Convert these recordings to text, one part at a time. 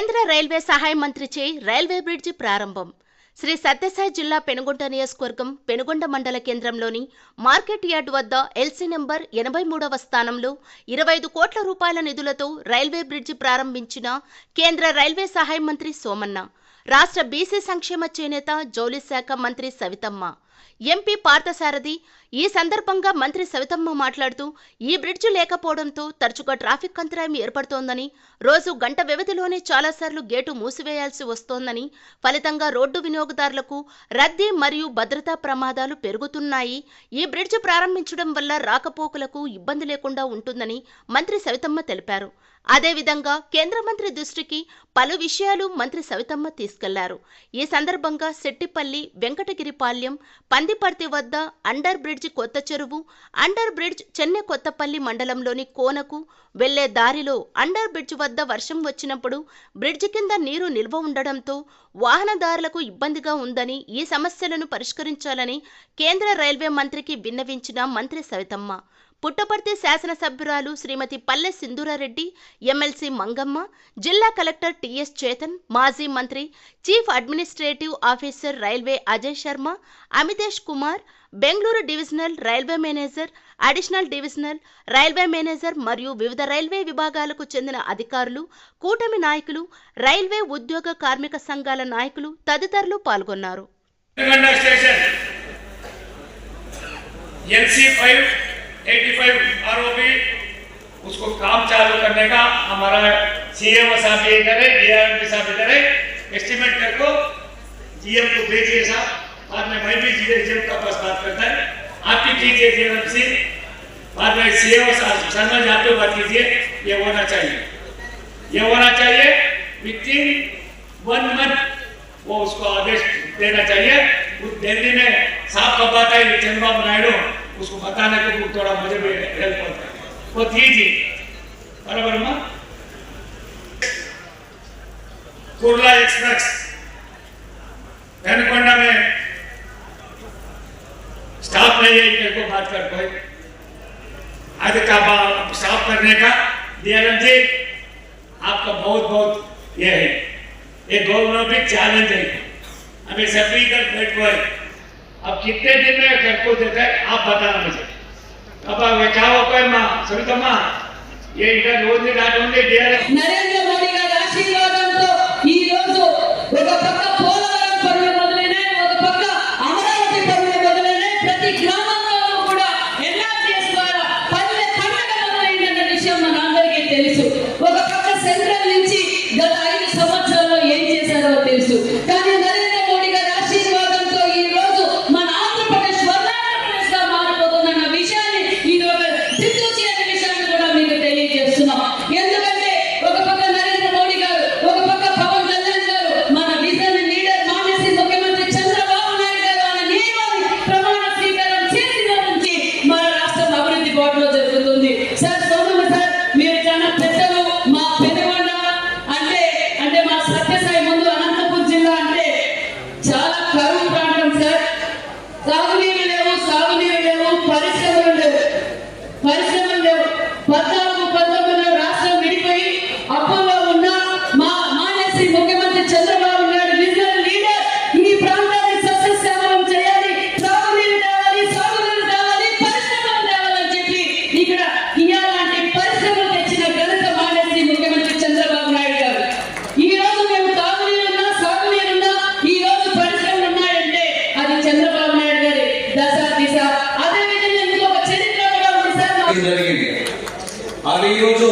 కేంద్ర రైల్వే సహాయ మంత్రిచే railway bridge ప్రారంభం. శ్రీ సత్యసాయి జిల్లా పెనుగొండ నియోజకవర్గం పెనుగొండ మండల కేంద్రంలోని మార్కెట్ యార్డ్ వద్ద ఎల్సీ నెంబర్ ఎనభై మూడవ స్థానంలో ఇరవై ఐదు కోట్ల రూపాయల నిధులతో రైల్వే బ్రిడ్జి ప్రారంభించిన కేంద్ర రైల్వే సహాయ మంత్రి సోమన్న. రాష్ట్ర బీసీ సంక్షేమ చేనేత జౌలి శాఖ మంత్రి సవితమ్మ. ఎంపీ పార్థసారథి ఈ సందర్భంగా మంత్రి సవితమ్మ మాట్లాడుతూ ఈ బ్రిడ్జ్ లేకపోవడంతో తరచుగా ట్రాఫిక్ అంతరాయం ఏర్పడుతోందని రోజు గంట వ్యవధిలోనే చాలాసార్లు గేటు మూసివేయాల్సి వస్తోందని ఫలితంగా రోడ్డు వినియోగదారులకు రద్దీ మరియు భద్రతా ప్రమాదాలు పెరుగుతున్నాయి. ఈ బ్రిడ్జ్ ప్రారంభించడం వల్ల రాకపోకలకు ఇబ్బంది లేకుండా ఉంటుందని మంత్రి సవితమ్మ తెలిపారు. అదేవిధంగా కేంద్ర మంత్రి దృష్టికి పలు విషయాలు మంత్రి సవితమ్మ తీసుకెళ్ళారు. ఈ సందర్భంగా శెట్టిపల్లి వెంకటగిరిపాల్యం పందిపర్తి వద్ద అండర్ బ్రిడ్జ్ కొత్త చెరువు అండర్ బ్రిడ్జ్ చెన్నె కొత్తపల్లి మండలంలోని కోనకు వెళ్ళే దారిలో అండర్ బ్రిడ్జ్ వద్ద వర్షం వచ్చినప్పుడు బ్రిడ్జ్ కింద నీరు నిల్వ ఉండడంతో వాహనదారులకు ఇబ్బందిగా ఉందని ఈ సమస్యలను పరిష్కరించాలని కేంద్ర రైల్వే మంత్రికి విన్నవించిన మంత్రి సవితమ్మ. పుట్టపర్తి శాసనసభ్యురాలు శ్రీమతి పల్లె సింధూరారెడ్డి ఎమ్మెల్సీ మంగమ్మ జిల్లా కలెక్టర్ టిఎస్ చేతన్ మాజీ మంత్రి chief administrative officer railway Ajay Sharma Amitesh Kumar Bengaluru divisional railway manager additional divisional railway manager మరియు వివిధ రైల్వే విభాగాలకు చెందిన అధికారులు కూటమి నాయకులు రైల్వే ఉద్యోగ కార్మిక సంఘాల నాయకులు తదితరులు పాల్గొన్నారు. ఎన్సీ ఫైవ్ 85 उसको काम चालू करने का हमारा सीएम साहब ये करे डीआरएम के साथ करे एस्टिमेट कर को जीएम को भेजिए साहब। बाद में मैं भी जीएम का पास बात करता है। आप कीजिए जीएम से। बाद में सीएम शर्मा जी, आप बात कीजिए। ये होना चाहिए। ये होना चाहिए। विद इन वन मंथ वो उसको आदेश देना चाहिए। उस दिल्ली में साफ़ बताता है चंद्रबाबू नायडू। उसको बताने को थोड़ा मुझे भी हेल्प होता है वो दीजिए बराबर माँ कुर्ला एक्सप्रेस। धनकोंडा में स्टाफ नहीं है मेरे को बात कर कोई आज का स्टाफ करने का। डीआरएम जी, आपका बहुत बहुत ये है। ये गवर्नमेंट चैलेंज है। हमें सभी कर बैठ है अब कितने दिन में घर को देता है आप बताना मुझे अब अब क्या हो पाए माँ सविता माँ ये इधर रोज रात ओनली डीआरएम నరేంద్ర మోడీ గారి ఆశీర్వాదంతో ఈ రోజు ఒక పక్క పోలవరం చేయడం జరిగింది. అది ఈరోజు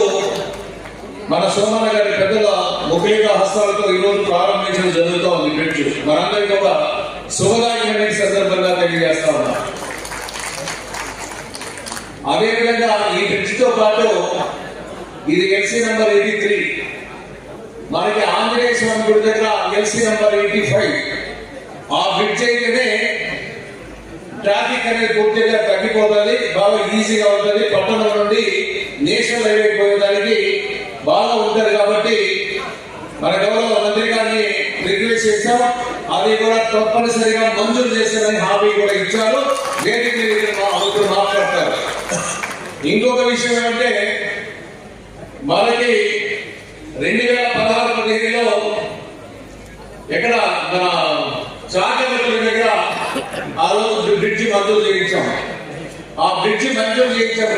మన సోమన్న గారి పెద్దల ముఖలిక హస్తాలతో ఈరోజు ప్రారంభించడం జరుగుతూ ఉంది బ్రిడ్జ్. మనందరికీ ఒక శుభదాయకమైన సందర్భంగా తెలియజేస్తా ఉన్నాం. అదేవిధంగా ఈ బ్రిడ్జ్తో పాటు ఇది ఎల్సీ నెంబర్ ఎయిటీ త్రీ. మనకి ఆంజనేయ స్వామి గుడి దగ్గర ఎల్సీ నెంబర్ ఎయిటీ ఫైవ్. ఆ బ్రిడ్జ్ అయితేనే ట్రాఫిక్ అనేది పూర్తిగా తగ్గిపోతుంది. బాగా ఈజీగా ఉంటుంది. పట్టణం నుండి నేషనల్ హైవే పోయేదానికి బాగా ఉంటుంది కాబట్టి మన గౌరవ మంత్రి గారిని రిక్వెస్ట్ చేశాం. అది కూడా తప్పనిసరిగా మంజూరు చేశారని హామీ కూడా ఇచ్చారు. వేదిక మా మాట్లాడతారు. ఇంకొక విషయం ఏమంటే మనకి రెండు వేల పదహారు మల్కాజ్గిరిలో ఎక్కడ మన చాకపల్లి దగ్గర ఆ రోజు బ్రిడ్జి మంజూరు చేయించాం. ఆ బ్రిడ్జి మంజూరు చేయించాం.